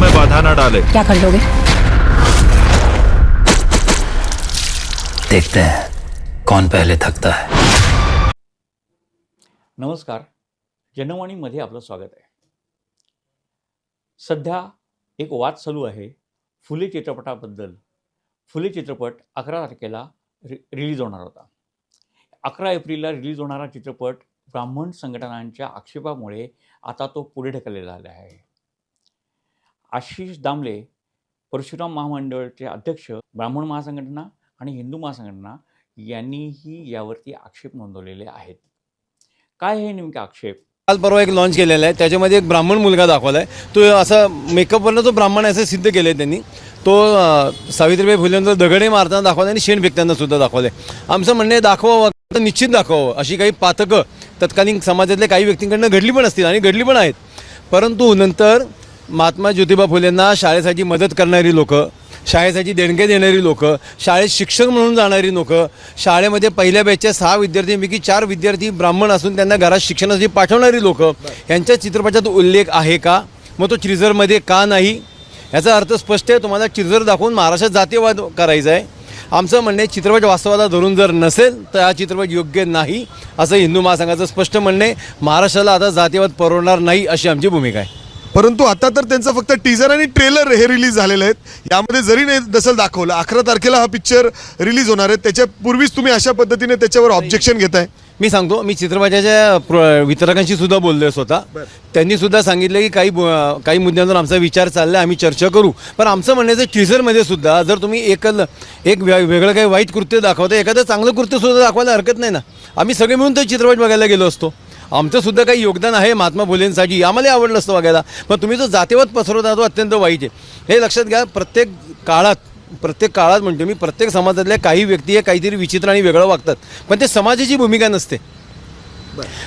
में बाधा न डाले। क्या कर लोगे? देखते हैं कौन पहले थकता है। नमस्कार जनवाणीमध्ये आपलं स्वागत आहे. सध्या एक वाद चालू आहे फुले चित्रपटाबद्दल. फुले चित्रपट अकरा तारखेला रि रिलीज होणार होता. अकरा एप्रिलला रिलीज होणारा चित्रपट ब्राह्मण संघटनांच्या आक्षेपामुळे आता तो पुढे ढकललेला आला आहे. आशिष दामले परशुराम महामंडळचे अध्यक्ष ब्राह्मण महासंघटना आणि हिंदू महासंघटना यांनीही यावरती आक्षेप नोंदवलेले आहेत. काय हे नेमके आक्षेप? काल परवा एक लॉन्च केलेला आहे. त्याच्यामध्ये एक ब्राह्मण मुलगा दाखवला आहे तो असा मेकअपवरनं तो ब्राह्मण आहे असं सिद्ध केलं आहे त्यांनी. तो सावित्रीबाई फुलेंचा दगडे मारताना दाखवला आणि शेण फेकताना सुद्धा दाखवलं आहे आमचं म्हणणं आहे दाखवावं निश्चित दाखवावं. अशी काही पातकं तत्कालीन समाजातल्या काही व्यक्तींकडनं घडली पण असतील आणि घडली पण आहेत. परंतु नंतर महात्मा ज्योतिबा फुलेंना शाळेसाठी मदत करणारी लोकं शाळेसाठी देणगे देणारी लोकं शाळेत शिक्षक म्हणून जाणारी लोकं शाळेमध्ये पहिल्या बॅचच्या सहा विद्यार्थ्यांपैकी चार विद्यार्थी ब्राह्मण असून त्यांना घरात शिक्षणासाठी पाठवणारी लोक यांच्या चित्रपटात उल्लेख आहे का? मग तो चिरझरमध्ये का नाही? याचा अर्थ स्पष्ट आहे तुम्हाला चिरझर दाखवून महाराष्ट्रात जातीयवाद करायचा आहे. आमचं म्हणणे चित्रपट वास्तवाला धरून जर नसेल तर हा चित्रपट योग्य नाही असं हिंदू महासंघाचं स्पष्ट म्हणणे महाराष्ट्राला आता जातीयवाद परवडणार नाही अशी आमची भूमिका आहे. परंतु आता तर त्यांचं फक्त टीजर आणि ट्रेलर हे रिलीज झालेले आहेत. यामध्ये जरी नाही नसेल दाखवलं अकरा तारखेला हा पिक्चर रिलीज होणार आहे. त्याच्या पूर्वीच तुम्ही अशा पद्धतीने त्याच्यावर ऑब्जेक्शन घेताय. मी सांगतो मी चित्रपटाच्या वितरकांशी सुद्धा बोललोय स्वतः. त्यांनी सुद्धा सांगितलं की काही काही मुद्द्यांवर आमचा विचार चाललाय आम्ही चर्चा करू. पण आमचं म्हणण्याचं टीझरमध्ये सुद्धा जर तुम्ही एक वे- वेगळं काही वाईट कृत्य दाखवता एखादं चांगलं कृत्य सुद्धा दाखवायला हरकत नाही ना. आम्ही सगळे मिळून तो चित्रपट बघायला गेलो असतो. आमचं सुद्धा काही योगदान आहे महात्मा फुलेंसाठी. आम्हाला आवडलं असतं बघायला. पण तुम्ही जो जातीवाद पसरवता तो अत्यंत वाईट आहे. हे लक्षात घ्या प्रत्येक काळात प्रत्येक काळात म्हणतो मी प्रत्येक समाजातल्या काही व्यक्ती हे काहीतरी विचित्र आणि वेगळं वागतात. पण ते समाजाची भूमिका नसते.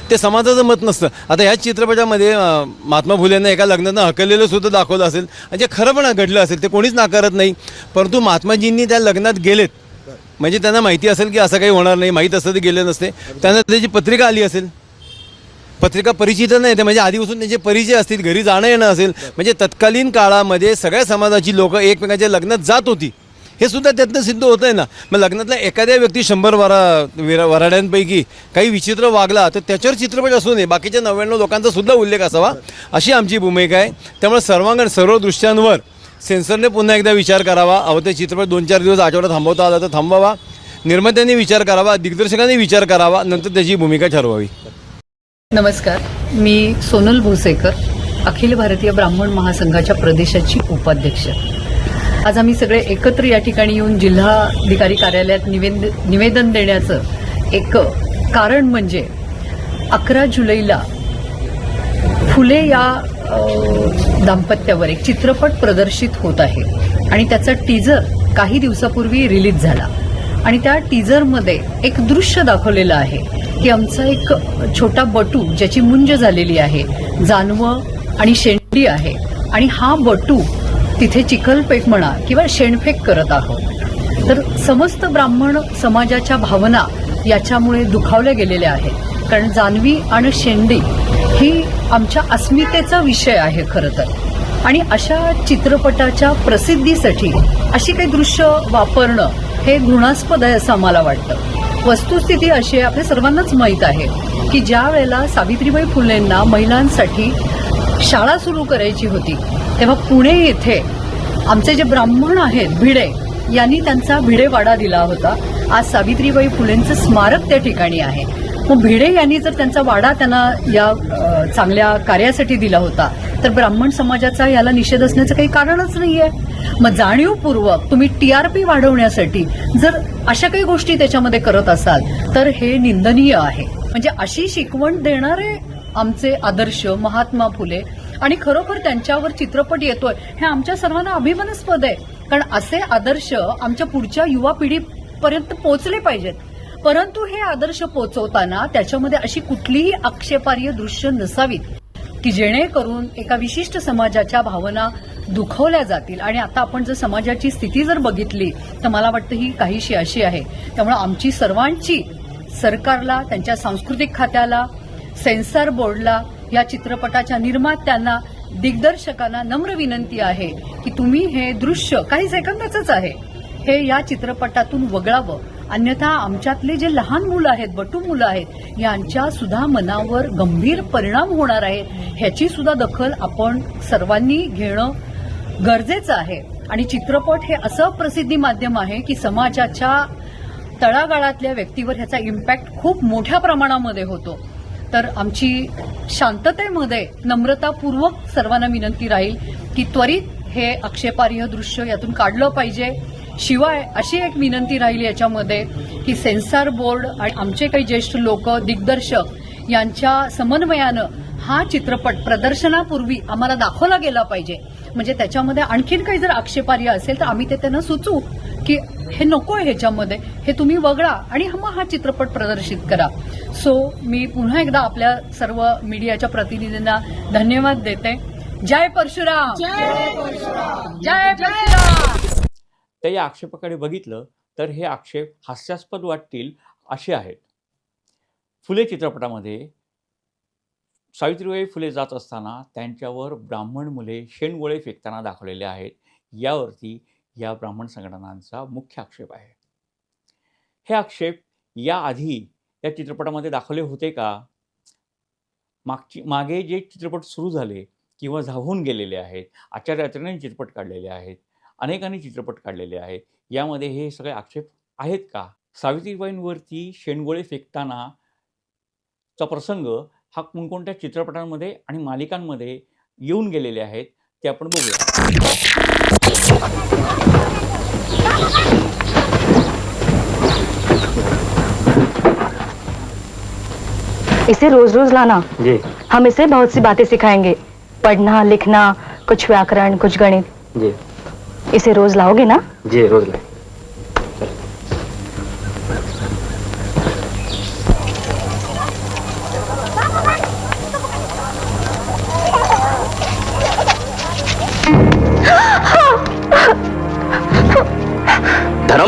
ते समाजाचं मत नसतं. आता ह्याच चित्रपटामध्ये महात्मा फुलेंना एका लग्नानं हकललेलं सुद्धा दाखवलं असेल. आणि जे खरं पण घडलं असेल ते कोणीच नाकारत नाही. परंतु महात्माजींनी त्या लग्नात गेलेत. म्हणजे त्यांना माहिती असेल की असं काही होणार नाही माहीत असतं ते गेले नसते. त्यांना त्याची पत्रिका आली असेल. पत्रिका परिचित नाही ते म्हणजे आधीपासून त्यांचे परिचय असतील घरी जाणं येणं असेल म्हणजे तत्कालीन काळामध्ये सगळ्या समाजाची लोक एकमेकांच्या लग्नात जात होती. हे सुद्धा त्यातनं सिद्ध होत आहे ना. मग लग्नातला एखाद्या व्यक्ती शंभर वरा विरा वराड्यांपैकी काही विचित्र वागला तर त्याच्यावर चित्रपट असू नये बाकीच्या नव्याण्णव लोकांचा सुद्धा उल्लेख असावा. अशी आमची भूमिका आहे. त्यामुळे सर्वांगण सर्व दृष्ट्यांवर सेन्सरने पुन्हा एकदा विचार करावा. अहो ते चित्रपट दोन चार दिवस आठवड्यात थांबवता आला तर थांबवावा. निर्मात्यांनी विचार करावा दिग्दर्शकांनी विचार करावा. नंतर त्याची भूमिका ठरवावी. नमस्कार. मी सोनल भोसेकर अखिल भारतीय ब्राह्मण महासंघाच्या प्रदेशाची उपाध्यक्ष. आज आम्ही सगळे एकत्र या ठिकाणी येऊन जिल्हाधिकारी कार्यालयात निवेद निवेदन देण्याचं एक कारण म्हणजे अकरा जुलैला फुले या दाम्पत्यावर एक चित्रपट प्रदर्शित होत आहे. आणि त्याचा टीजर काही दिवसापूर्वी रिलीज झाला. आणि त्या टीजरमध्ये एक दृश्य दाखवलेलं आहे की आमचा एक छोटा बटू ज्याची मुंज झालेली आहे जानवं आणि शेंडी आहे. आणि हा बटू तिथे चिखलपेक म्हणा किंवा शेणफेक करत आहोत. तर समस्त ब्राह्मण समाजाच्या भावना याच्यामुळे दुखावल्या गेलेल्या आहेत. कारण जानवी आणि शेंडी ही आमच्या अस्मितेचा विषय आहे खरं तर. आणि अशा चित्रपटाच्या प्रसिद्धीसाठी अशी काही दृश्य वापरणं हे घृणास्पद आहे असं आम्हाला वाटतं. वस्तुस्थिती अशी आहे आपल्या सर्वांनाच माहीत आहे की ज्या वेळेला सावित्रीबाई फुलेंना महिलांसाठी शाळा सुरू करायची होती तेव्हा पुणे येथे आमचे जे ब्राह्मण आहेत भिडे यांनी त्यांचा भिडेवाडा दिला होता. आज सावित्रीबाई फुलेंचं स्मारक त्या ठिकाणी आहे. मग भिडे यांनी जर त्यांचा वाडा त्यांना या चांगल्या कार्यासाठी दिला होता तर ब्राह्मण समाजाचा याला निषेध असण्याचं काही कारणच नाही आहे मग जाणीवपूर्वक तुम्ही टी आर पी वाढवण्यासाठी जर अशा काही गोष्टी त्याच्यामध्ये करत असाल तर हे निंदनीय आहे. म्हणजे अशी शिकवण देणारे आमचे आदर्श महात्मा फुले आणि खरोखर त्यांच्यावर चित्रपट येतोय हे आमच्या सर्वांना अभिमानास्पद आहे. कारण असे आदर्श आमच्या पुढच्या युवा पिढीपर्यंत पोहोचले पाहिजेत. परंतु हे आदर्श पोचवताना त्याच्यामध्ये अशी कुठलीही आक्षेपार्ह दृश्य नसावीत की जेणेकरून एका विशिष्ट समाजाच्या भावना दुखवल्या जातील. आणि आता आपण जर समाजाची स्थिती जर बघितली तर मला वाटतं ही काहीशी अशी आहे. त्यामुळे आमची सर्वांची सरकारला त्यांच्या सांस्कृतिक खात्याला सेन्सर बोर्डला या चित्रपटाच्या निर्मात्यांना दिग्दर्शकांना नम्र विनंती आहे की तुम्ही हे दृश्य काही सेकंदाचंच आहे. हे या चित्रपटातून वगळावं. अन्यथा आमच्यातले जे लहान मुलं आहेत बटू मुलं आहेत यांच्या सुद्धा मनावर गंभीर परिणाम होणार आहेत ह्याची सुद्धा दखल आपण सर्वांनी घेणं गरजेचं आहे. आणि चित्रपट हे असं प्रसिद्धी माध्यम आहे की समाजाच्या तळागाळातल्या व्यक्तीवर ह्याचा इम्पॅक्ट खूप मोठ्या प्रमाणामध्ये होतो. तर आमची शांततेमध्ये नम्रतापूर्वक सर्वांना विनंती राहील की त्वरित हे आक्षेपार्ह दृश्य यातून काढलं पाहिजे. शिवाय अशी एक विनंती राहील याच्यामध्ये की सेन्सार बोर्ड आणि आमचे काही ज्येष्ठ लोक दिग्दर्शक यांच्या समन्वयानं हा चित्रपट प्रदर्शनापूर्वी आम्हाला दाखवला गेला पाहिजे. म्हणजे त्याच्यामध्ये आणखीन काही जर आक्षेपार्ह असेल तर आम्ही ते त्यांना सुचवू की हे नको आहे ह्याच्यामध्ये हे तुम्ही वगळा आणि मग हा चित्रपट प्रदर्शित करा. सो मी पुन्हा एकदा आपल्या सर्व मीडियाच्या प्रतिनिधींना धन्यवाद देते. जय परशुराम! जय परशुराम! तर या आक्षेपाकडे बघितलं तर हे आक्षेप हास्यास्पद वाटतील असे आहेत. फुले चित्रपटामध्ये सावित्रीबाई फुले जात असताना त्यांच्यावर ब्राह्मण मुले शेणगोळे फेकताना दाखवलेले आहेत. यावरती या ब्राह्मण संघटनांचा मुख्य आक्षेप आहे. हे आक्षेप याआधी या चित्रपटामध्ये दाखवले होते का? मागची मागे जे चित्रपट सुरू झाले किंवा झाहून गेलेले आहेत आचार्य आचार्याने चित्रपट काढलेले आहेत अनेकांनी चित्रपट काढलेले आहेत यामध्ये हे सगळे आक्षेप आहेत का? सावित्रीबाईंवरती शेणगोळे फेकताना चा प्रसंग हा कोणकोणत्या चित्रपटांमध्ये आणि मालिकांमध्ये येऊन गेलेले आहेत ते आपण बघूया. इसे रोज रोज लाना। जी। हम इसे बहुत सी बातें सिखाएंगे। पढ़ना लिखना कुछ व्याकरण कुछ गणित। जी। इसे रोज लाओगे ना? जी रोज लाए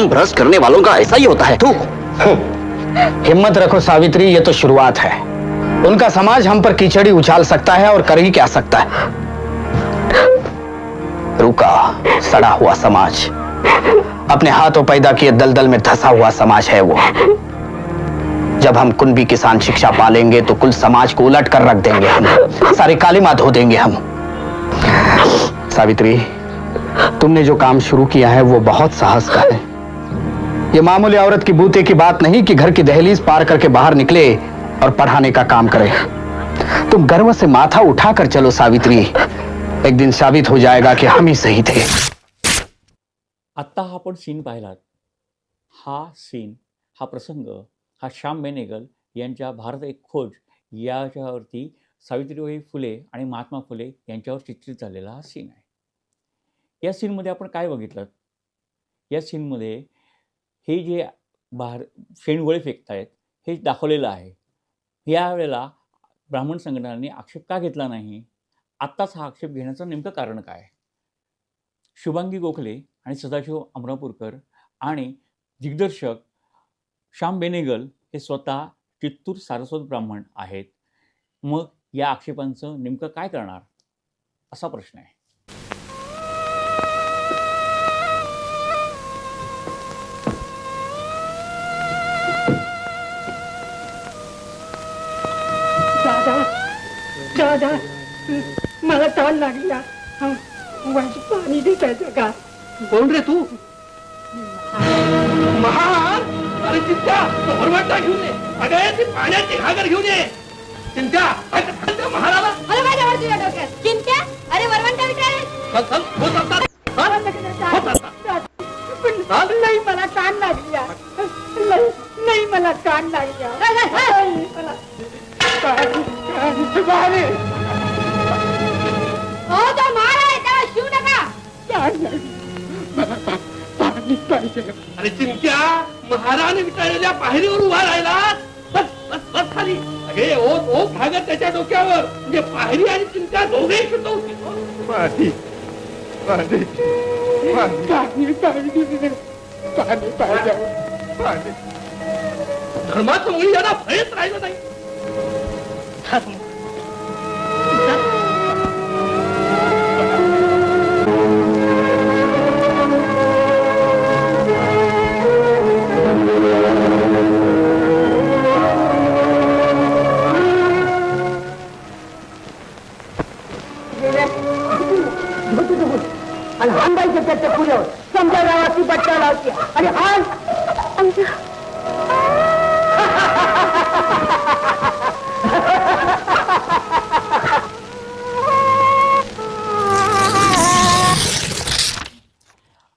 धर्म भ्रष्ट करने वालों का ऐसा ही होता है। तू हिम्मत रखो सावित्री, ये तो शुरुआत है। उनका समाज हम पर कीचड़ी उछाल सकता है और कर ही क्या सकता है। रुका, सड़ा हुआ समाज। अपने हाथों पैदा किए दलदल में धंसा हुआ समाज है वो। जब हम कुंभी किसान शिक्षा पालेंगे तो कुल समाज को उलट कर रख देंगे हम। सारे कालीमा धो देंगे हम। सावित्री, तुमने जो काम शुरू किया है, वो बहुत साहस का है। ये मामूली औरत की बूते की बात नहीं कि घर की दहलीज पार करके बाहर निकले और पढ़ाने का काम करे। तुम गर्व से माथा उठाकर चलो सावित्री। एक दिन साबित हो जाएगा कि हम ही सही थे। आत्ता हा आपण सीन पाहिलात. हा सीन हा प्रसंग हा श्याम बेनेगल यांच्या भारत एक खोज याच्यावरती सावित्रीबाई फुले आणि महात्मा फुले यांच्यावर चित्रित झालेला हा सीन आहे. या सीनमध्ये आपण काय बघितलं? या सीनमध्ये हे जे बाहेर शेणगोळे फेकतायत हे दाखवलेलं आहे. यावेळेला ब्राह्मण संघटनांनी आक्षेप का घेतला नाही? आत्ताच हा आक्षेप घेण्याचं नेमकं कारण काय? शुभांगी गोखले आणि सदाशिव अमरापूरकर आणि दिग्दर्शक श्याम बेनेगल हे स्वतः चित्तूर सारस्वत ब्राह्मण आहेत. मग या आक्षेपांचं नेमकं काय करणार? असा प्रश्न आहे. दादा मला ताण लागला. हं, पाणी देतायचं का? कोण रे तू? महान! अरे चिंता भरवटा घेऊन ये. अगं ती पाण्याची घागर घेऊन ये. चिंता महाराला चिंत्या पाणी पाणी पाणी पाहिजे. धर्माचं मुळी यांना भयच राहिलं नाही. आणि हान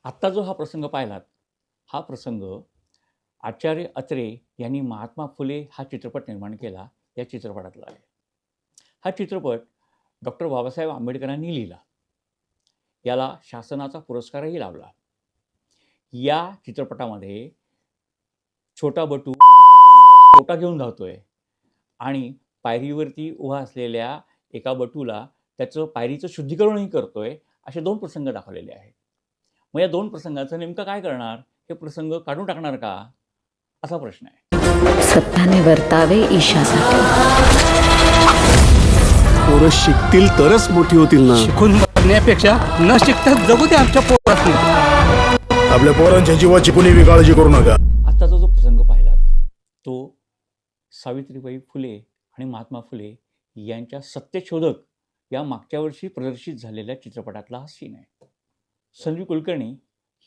आत्ता जो हा प्रसंग पाहिलात हा प्रसंग आचार्य अत्रे यांनी महात्मा फुले हा चित्रपट निर्माण केला या चित्रपटातला आहे. हा चित्रपट डॉक्टर बाबासाहेब आंबेडकरांनी लिहिला. याला शासनाचा पुरस्कारही लाभला. या चित्रपटामध्ये छोटा बटू छोटा घेऊन धावतोय. आणि पायरीवरती उभा असलेल्या एका बटूला त्याचं पायरीचं शुद्धीकरणही करतोय असे दोन प्रसंग दाखवलेले आहेत. मग या दोन प्रसंगाचं नेमकं काय करणार? हे प्रसंग काढून टाकणार का? असा प्रश्न आहे. सत्ताने वर्तावे ईशासाठी. पोरं शिकतील तरच मोठी होतील ना? शिकून बघण्यापेक्षा न शिकता जगू दे आमच्या पोरासनी. आपल्या पोरांच्या जीवाची कुणी काळजी करू नका. आत्ताचा जो प्रसंग पाहिला तो सावित्रीबाई फुले आणि महात्मा फुले यांच्या सत्यशोधक या मागच्या वर्षी प्रदर्शित झालेल्या चित्रपटातला हा सीन आहे. संजीव कुलकर्णी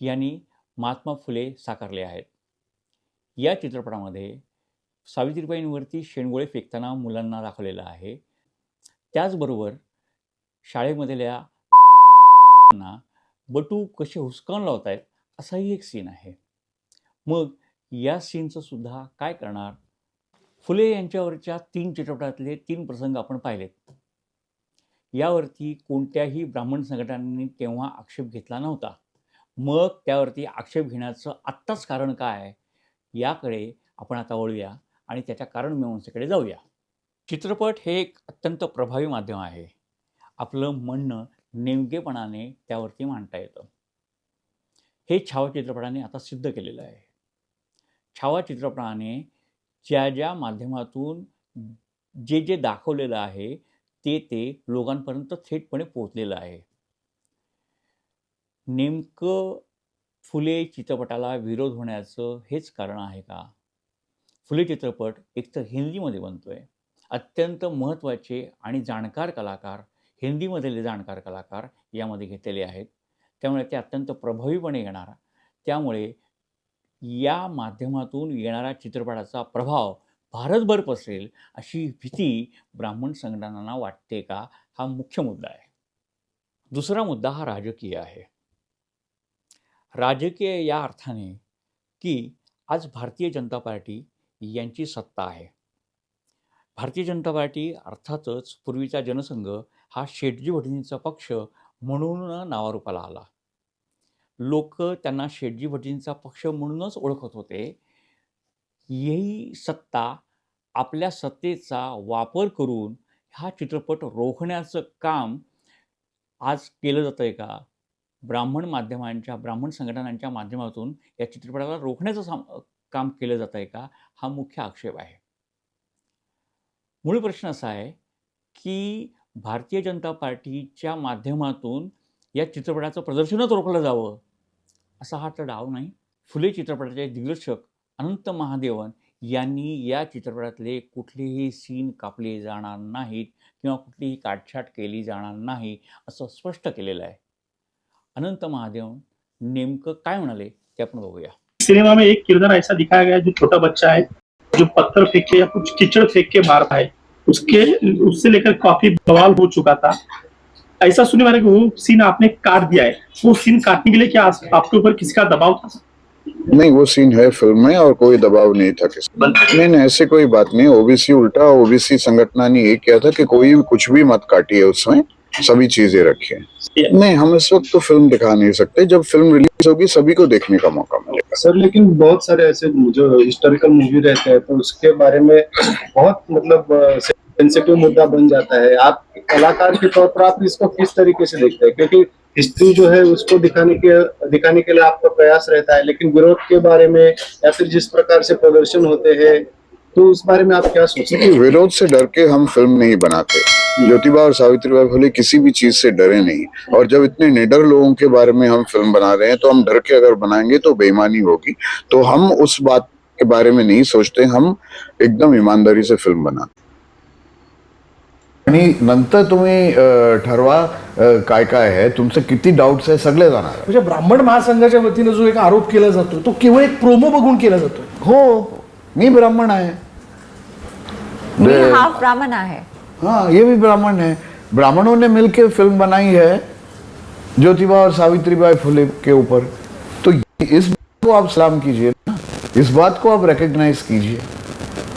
यांनी महात्मा फुले साकारले आहेत. या चित्रपटामध्ये सावित्रीबाईंवरती शेणगोळे फेकताना मुलांना दाखवलेलं आहे. त्याचबरोबर शाळेमधल्या बटू कसे हुसकावून लावत आहेत असाही एक सीन आहे. मग या सीनचं सुद्धा काय करणार? फुले यांच्यावरच्या तीन चित्रपटातले तीन प्रसंग आपण पाहिलेत. यावरती कोणत्याही ब्राह्मण संघटनांनी तेव्हा आक्षेप घेतला नव्हता. मग त्यावरती आक्षेप घेण्याचं आत्ताच कारण काय? याकडे आपण आता वळूया आणि त्याच्या कारण मीमांसेकडे जाऊया. चित्रपट हे एक अत्यंत प्रभावी माध्यम आहे. आपलं म्हणणं नेमकेपणाने त्यावरती मांडता येतं. हे छावा चित्रपटाने आता सिद्ध केलेलं आहे. छावा चित्रपटाने ज्या ज्या माध्यमातून जे जे दाखवलेलं आहे ते ते लोकांपर्यंत थेटपणे पोचलेलं आहे. नेमकं फुले चित्रपटाला विरोध होण्याचं हेच कारण आहे का? फुले चित्रपट एकतर हिंदीमध्ये बनतो आहे अत्यंत महत्त्वाचे आणि जाणकार कलाकार हिंदीमधले जाणकार कलाकार यामध्ये घेतलेले आहेत. त्यामुळे ते अत्यंत प्रभावीपणे येणार. त्यामुळे या माध्यमातून येणारा चित्रपटाचा प्रभाव भारतभर पसरेल अशी भीती ब्राह्मण संघटनांना वाटते का? हा मुख्य मुद्दा आहे. दुसरा मुद्दा हा राजकीय आहे. राजकीय या अर्थाने की आज भारतीय जनता पार्टी यांची सत्ता आहे. भारतीय जनता पार्टी अर्थातच पूर्वीचा जनसंघ हा शेटजी भटजींचा पक्ष म्हणून नावारूपाला आला. लोक त्यांना शेटजी भटजींचा पक्ष म्हणूनच ओळखत होते. ही सत्ता आपल्या सत्तेचा वापर करून हा चित्रपट रोखण्याचं काम आज केलं जातं आहे का? ब्राह्मण माध्यमांच्या ब्राह्मण संघटनांच्या माध्यमातून या चित्रपटाला रोखण्याचं साम काम केलं जातं आहे का? हा मुख्य आक्षेप आहे. मूळ प्रश्न असा आहे की भारतीय जनता पार्टीच्या माध्यमातून या चित्रपटाचं प्रदर्शनच रोखलं जावं असा हा तर डाव नाही. फुले चित्रपटाचे दिग्दर्शक अनंत महादेवन यांनी या चित्रपटातले कुठलेही सीन कापले जाणार नाहीत किंवा कुठलीही काटछाट केली जाणार नाही असं स्पष्ट केलेलं आहे. अनंत महादेवन नेमकं काय म्हणाले ते आपण बघूया. सिनेमा में एक किरदार ऐसा दिखाया गया जो छोटा बच्चा है जो पत्थर फेंक के या कुछ कीचड़ फेंक के मारता है उसके उससे लेकर काफ़ी बवाल हो चुका था। ऐसा सुनने वाले वो सीन आपने काट दिया है। वो सीन काटने के लिए क्या आपके ऊपर किसका दबाव था? नहीं वो सीन है फ़िल्म में और कोई दबाव नहीं था किसी नहीं नहीं ऐसे कोई बात नहीं। ओबीसी उल्टा ओबीसी संगठना ने ये किया था कि कोई कुछ भी मत काटिए उसमें। सभी चीज़ें रखिए। नहीं हम इस वक्त तो फ़िल्म दिखा नहीं सकते। जब फ़िल्म रिलीज़ होगी, सभी को देखने का मौका मिलेगा। सर, लेकिन बहुत सारे ऐसे जो हिस्टोरिकल मूवी रहते हैं तो उसके बारे में बहुत मतलब सेंसिटिव मुद्दा बन जाता है। आप कलाकार के तौर पर आप इसको किस तरीके से देखते हैं? क्योंकि हिस्ट्री जो है, उसको दिखाने के दिखाने के लिए आपका प्रयास रहता है, लेकिन विरोध के बारे में या फिर जिस प्रकार से प्रदर्शन होते हैं तो उस बारे में आप क्या सोचते हैं? विरोध से डर के हम फ़िल्म नहीं बनाते। ज्योतिबा और सावित्रीबाई फुले किसी भी चीज़ से डरे नहीं। और जब इतने निडर लोगों के बारे में हम फ़िल्म बना रहे हैं तो हम डर के अगर बनाएँगे तो बेईमानी होगी। तो हम उस बात के बारे में नहीं सोचते हम एकदम ईमानदारी से फ़िल्म बनाते आणि नंतर तुम्ही ठरवा काय काय आहे तुमचे किती डाऊट्स आहे सगळे जाणार म्हणजे ब्राह्मण महासंघाच्या वतीनं जो एक आरोप केला जातो तो केवळ एक प्रोमो बघून केला जातो. हो. मी ब्राह्मण आहे. मी हाफ ब्राह्मण आहे. हाँ ये भी ब्राह्मण है। ब्राह्मणों ने मिलकर फिल्म बनाई है ज्योतिबा और सावित्रीबाई फुले के ऊपर। तो इस बात को आप सलाम कीजिए ना। इस बात को आप रिकग्नाइज कीजिए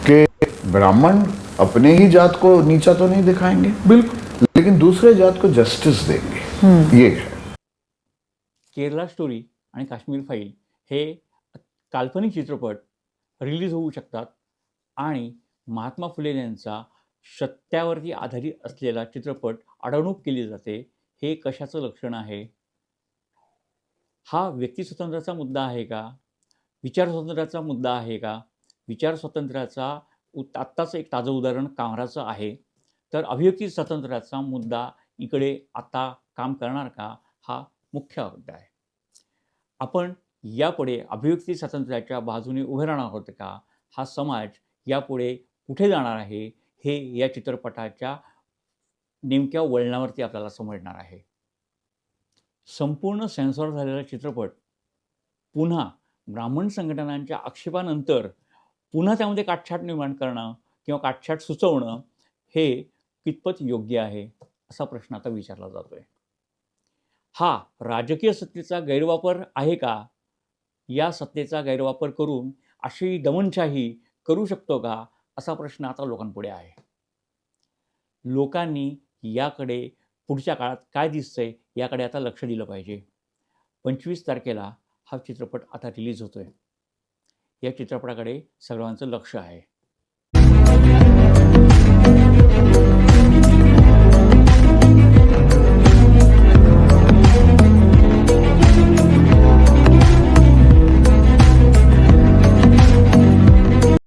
कि ब्राह्मण अपने ही जात को नीचा तो नहीं दिखाएंगे बिल्कुल। लेकिन दूसरे जात को जस्टिस देंगे। ये है। केरला स्टोरी आणि काश्मीर फाईल हे काल्पनिक चित्रपट रिलीज होऊ शकतात आणि महात्मा फुले यांचा सत्यावरती आधारित असलेला चित्रपट अडवणूक केली जाते हे कशाचं लक्षण आहे? हा व्यक्तिस्वातंत्र्याचा मुद्दा आहे का? विचार स्वातंत्र्याचा मुद्दा आहे का? विचार स्वातंत्र्याचा उत आत्ताचं एक ताजं उदाहरण कामराचं आहे. तर अभिव्यक्ती स्वातंत्र्याचा मुद्दा इकडे आता काम करणार का? हा मुख्य मुद्दा आहे. आपण यापुढे अभिव्यक्ती स्वातंत्र्याच्या बाजूने उभे राहणार आहोत का? हा समाज यापुढे कुठे जाणार आहे हे या चित्रपटाच्या नेमक्या वळणावरती आपल्याला समजणार आहे. संपूर्ण सेन्सॉर झालेला चित्रपट पुन्हा ब्राह्मण संघटनांच्या आक्षेपानंतर पुन्हा त्यामध्ये काटछाट निर्माण करणं किंवा काटछाट सुचवणं हे कितपत योग्य आहे असा प्रश्न आता विचारला जातोय. हा राजकीय सत्तेचा गैरवापर आहे का? या सत्तेचा गैरवापर करून अशी दमनशाही करू शकतो का? असा प्रश्न आता लोकांपुढे आहे. लोकांनी याकडे पुढच्या काळात काय दिसतंय याकडे आता लक्ष दिलं पाहिजे. पंचवीस तारखेला हा चित्रपट आता रिलीज होतोय. या चित्रपटाकडे सर्वांचं लक्ष आहे.